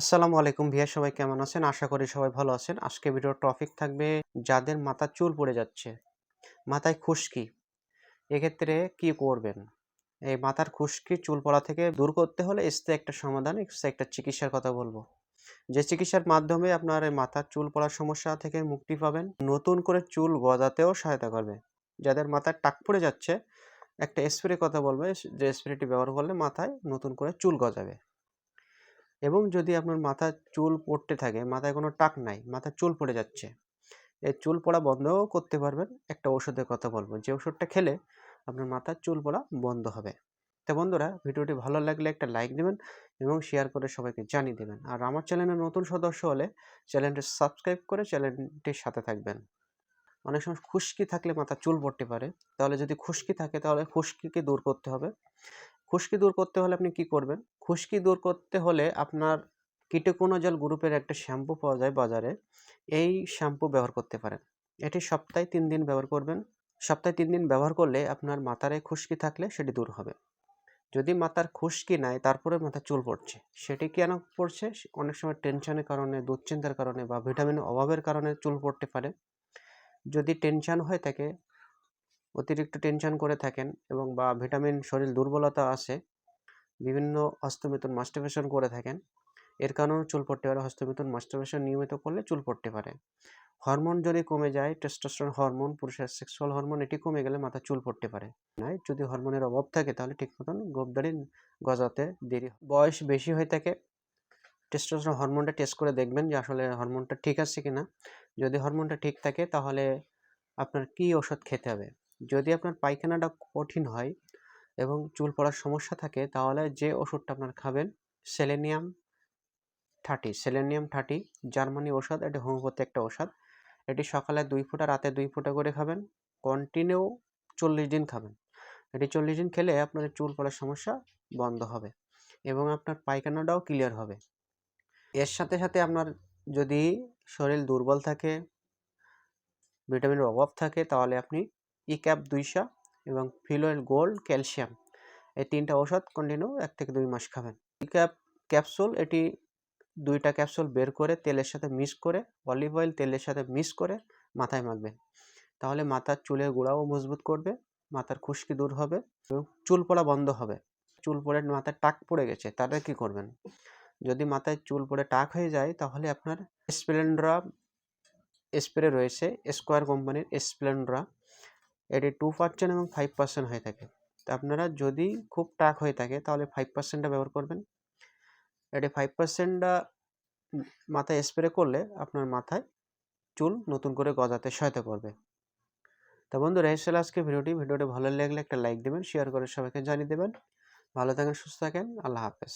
আসসালামু আলাইকুম ভিয়া সবাই কেমন আছেন? আশা করি সবাই ভালো আছেন। আজকে ভিডিওর টপিক থাকবে যাদের মাথার চুল পড়ে যাচ্ছে। মাথায় খুশকি এক্ষেত্রে কি করবেন? এই মাথার খুশকি চুল পড়া থেকে দূর করতে হলে এসতে একটা সমাধান এসতে একটা চিকিৎসার কথা বলব। যে চিকিৎসার মাধ্যমে আপনার এই মাথার চুল পড়ার সমস্যা থেকে মুক্তি পাবেন। নতুন করে চুল গজাতেও সহায়তা করবে। যাদের মাথায় টাক পড়ে যাচ্ছে, একটা স্প্রে কথা বলবে, যে স্প্রেটি ব্যবহার করলে মাথায় নতুন করে চুল গজাবে। এবং যদি আপনার মাথার চুল পড়তে থাকে, মাথায় কোনো টাক নাই মাথার চুল পড়ে যাচ্ছে, এই চুল পড়া বন্ধও করতে পারবেন। একটা ওষুধের কথা বলব, যে ওষুধটা খেলে আপনার মাথার চুল পড়া বন্ধ হবে। তো বন্ধুরা, ভিডিওটি ভালো লাগলে একটা লাইক দেবেন এবং শেয়ার করে সবাইকে জানিয়ে দেবেন। আর আমার চ্যানেলে নতুন সদস্য হলে চ্যানেলটি সাবস্ক্রাইব করে চ্যানেলটির সাথে থাকবেন। অনেক সময় খুশকি থাকলে মাথা চুল পড়তে পারে। তাহলে যদি খুশকি থাকে, তাহলে খুশকিকে দূর করতে হবে। খুশকি দূর করতে হলে আপনি কি করবেন? খুশকি দূর করতে হলে আপনার কিটোকোনোজল গ্রুপের একটা শ্যাম্পু পাওয়া যায় বাজারে। এই শ্যাম্পু ব্যবহার করতে পারেন। এটি সপ্তাহে তিন দিন ব্যবহার করবেন। সপ্তাহে তিন দিন ব্যবহার করলে আপনার মাথারে খুশকি থাকলে সেটি দূর হবে। যদি মাথার খুশকি নাই, তারপরে মাথা চুল পড়ছে। সেটি কেন পড়ছে? অনেক সময় টেনশনের কারণে, দুশ্চিন্তার কারণে বা ভিটামিনের অভাবের কারণে চুল পড়তে পারে। যদি টেনশন হয়ে থাকে অতিরিক্ত টেনশন করে থাকেন এবং বা ভিটামিন শরীর দুর্বলতা আছে বিভিন্ন হস্তমিথুন মাস্টারবেশন করে থাকেন। এর কারণেও চুল পড়তে পারে। হস্তমিথুন মাস্টারবেশন নিয়মিত করলে চুল পড়তে পারে। হরমোন যদি কমে যায় টেস্টোস্টেরন হরমোন পুরুষের সেক্সুয়াল হরমোন এটি কমে গেলে মাথা চুল পড়তে পারে। নয় যদি হরমোনের অভাব থাকে তাহলে ঠিক মতন গোপদারি গজাতে দেরি বয়স বেশি হয়ে থাকে টেস্টোস্টেরন হরমোনটা টেস্ট করে দেখবেন যে আসলে হরমোনটা ঠিক আছে কিনা। যদি হরমোনটা ঠিক থাকে তাহলে আপনার কি ওষুধ খেতে হবে? যদি আপনার পায়খানাটা কঠিন হয় এবং চুল পড়ার সমস্যা থাকে, তাহলে যে ওষুধটা আপনার খাবেন, selenium thirty selenium thirty, Germany ওষুধ এটি হোমিওপ্যাথি একটা ওষুধ এটি সকালে দুই ফুটা, রাতে দুই ফুটা করে খাবেন, কন্টিনিউ চল্লিশ দিন খাবেন। এটি চল্লিশ দিন খেলে আপনার চুল পড়ার সমস্যা বন্ধ হবে এবং আপনার পায়খানাটাও ক্লিয়ার হবে। এর সাথে সাথে আপনার যদি শরীর দুর্বল থাকে ভিটামিনের অভাব থাকে, তাহলে আপনি ই ক্যাপ দুইশো এবং ফিলোয়েল গোল্ড ক্যালসিয়াম এই তিনটা ওষুধ কন্টিনিউ এক থেকে দুই মাস খাবেন। ই ক্যাপ ক্যাপসুল এটি দুইটা ক্যাপসুল বের করে তেলের সাথে মিক্স করে অলিভ অয়েল তেলের সাথে মিক্স করে মাথায় মাখবেন। তাহলে মাথার চুলের গোড়াও মজবুত করবে, মাথার খুশকি দূর হবে এবং চুল পড়া বন্ধ হবে। চুল পড়ে মাথায় টাক পড়ে গেছে, তাহলে কি করবেন? যদি মাথায় চুল পড়ে টাক হয়ে যায়, তাহলে আপনার স্প্লেন্ড্রা স্প্রে রয়েছে স্কোয়ার কোম্পানির স্প্লেন্ড্রা এটি টু পার্সেন্ট এবং ফাইভ পার্সেন্ট হয়ে থাকে। তো আপনারা যদি খুব টাক হয়ে থাকে, তাহলে ফাইভ পার্সেন্টটা ব্যবহার করবেন। এটি ফাইভ পার্সেন্টটা মাথায় স্প্রে করলে আপনার মাথায় চুল নতুন করে গজাতে সহায়তা করবে। তা বন্ধুরা এসে আজকে ভিডিওটি। ভিডিওটি ভালো লাগলে একটা লাইক দেবেন শেয়ার করে সবাইকে জানিয়ে দেবেন। ভালো থাকেন, সুস্থ থাকেন, আল্লাহ হাফেজ।